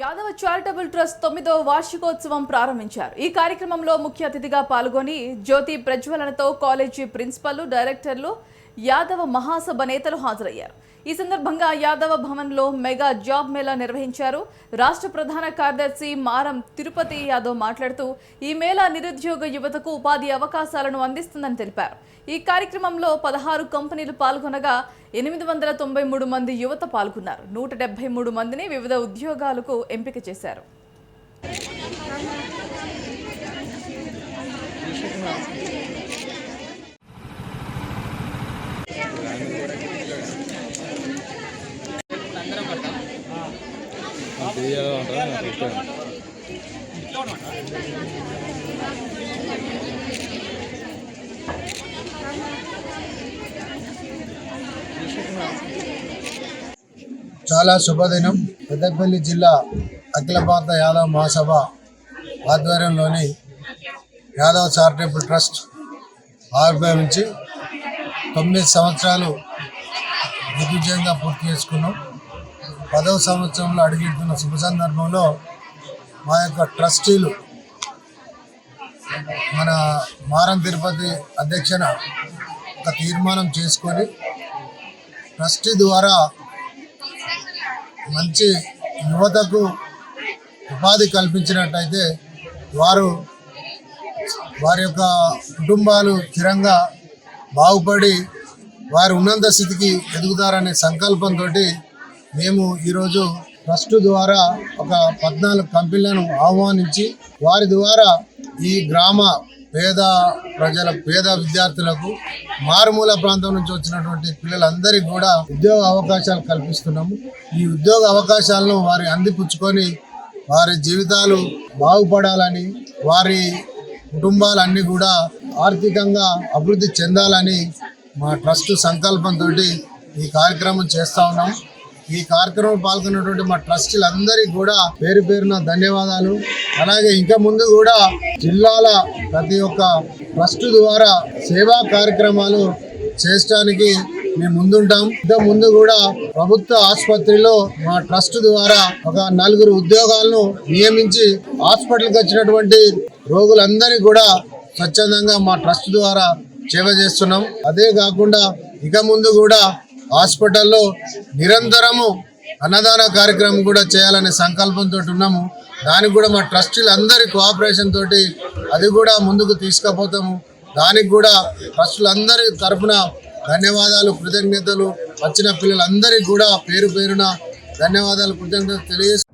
Yadava charitable trust తొమ్మిదో వార్షికోత్సవం ప్రారంభించారు. ఈ కార్యక్రమంలో ముఖ్య అతిథిగా పాల్గొని జ్యోతి ప్రజ్వలనతో కాలేజీ ప్రిన్సిపల్ డైరెక్టర్లు యాదవ మహాసభ నేతలు హాజరయ్యారు. ఈ సందర్భంగా యాదవ భవన్లో మెగా జాబ్ మేళా నిర్వహించారు. రాష్ట్ర ప్రధాన కార్యదర్శి మారం తిరుపతి యాదవ్ మాట్లాడుతూ ఈ మేళా నిరుద్యోగ యువతకు ఉపాధి అవకాశాలను అందిస్తుందని తెలిపారు. ఈ కార్యక్రమంలో పదహారు కంపెనీలు పాల్గొనగా ఎనిమిది వందల తొంభై మూడు మంది యువత పాల్గొన్నారు. నూట డెబ్బై మూడు మందిని వివిధ ఉద్యోగాలకు ఎంపిక చేశారు. చాలా శుభదినం. పెద్దపల్లి జిల్లా అఖిల భారత యాదవ్ మహాసభ ఆధ్వర్యంలోని యాదవ్ చారిటబుల్ ట్రస్ట్ ఆవిర్భవించి తొమ్మిది సంవత్సరాలు దిగ్విజయంగా పూర్తి చేసుకున్నాం. పదవ సంవత్సరంలో అడుగుతున్న శుభ సందర్భంలో మా యొక్క ట్రస్టీలు మన మారం తిరుపతి అధ్యక్షన ఒక తీర్మానం చేసుకొని ట్రస్టీ ద్వారా మంచి యువతకు ఉపాధి కల్పించినట్టయితే వారు వారి యొక్క కుటుంబాలు స్థిరంగా బాగుపడి వారు ఉన్నంత స్థితికి ఎదుగుతారనే సంకల్పంతో మేము ఈరోజు ట్రస్ట్ ద్వారా ఒక పద్నాలుగు కంపెనీలను ఆహ్వానించి వారి ద్వారా ఈ గ్రామ పేద ప్రజల పేద విద్యార్థులకు మారుమూల ప్రాంతం నుంచి వచ్చినటువంటి పిల్లలందరికీ కూడా ఉద్యోగ అవకాశాలు కల్పిస్తున్నాము. ఈ ఉద్యోగ అవకాశాలను వారి అందిపుచ్చుకొని వారి జీవితాలు బాగుపడాలని వారి కుటుంబాలన్నీ కూడా ఆర్థికంగా అభివృద్ధి చెందాలని మా ట్రస్ట్ సంకల్పంతో ఈ కార్యక్రమం చేస్తూ ఉన్నాం. ఈ కార్యక్రమం పాల్గొన్నటువంటి మా ట్రస్టులందరికీ కూడా పేరు పేరున ధన్యవాదాలు. అలాగే ఇంకా ముందు కూడా జిల్లాల ప్రతి ఒక్క ట్రస్ట్ ద్వారా సేవా కార్యక్రమాలు చేయడానికి మేము ముందుంటాం. ఇంకా ముందు కూడా ప్రభుత్వ ఆసుపత్రిలో మా ట్రస్ట్ ద్వారా ఒక నలుగురు ఉద్యోగాలను నియమించి హాస్పిటల్కి వచ్చినటువంటి రోగులందరికీ కూడా స్వచ్ఛందంగా మా ట్రస్ట్ ద్వారా సేవ చేస్తున్నాం. అదే కాకుండా ఇక ముందు కూడా హాస్పిటల్లో నిరంతరము అన్నదాన కార్యక్రమం కూడా చేయాలనే సంకల్పంతో ఉన్నాము. దానికి కూడా మా ట్రస్టీలు అందరి కోఆపరేషన్ తోటి అది కూడా ముందుకు తీసుకుపోతాము. దానికి కూడా ట్రస్టులందరి తరఫున ధన్యవాదాలు కృతజ్ఞతలు. వచ్చిన పిల్లలందరికీ కూడా పేరు పేరున ధన్యవాదాలు కృతజ్ఞతలు తెలియజేస్తూ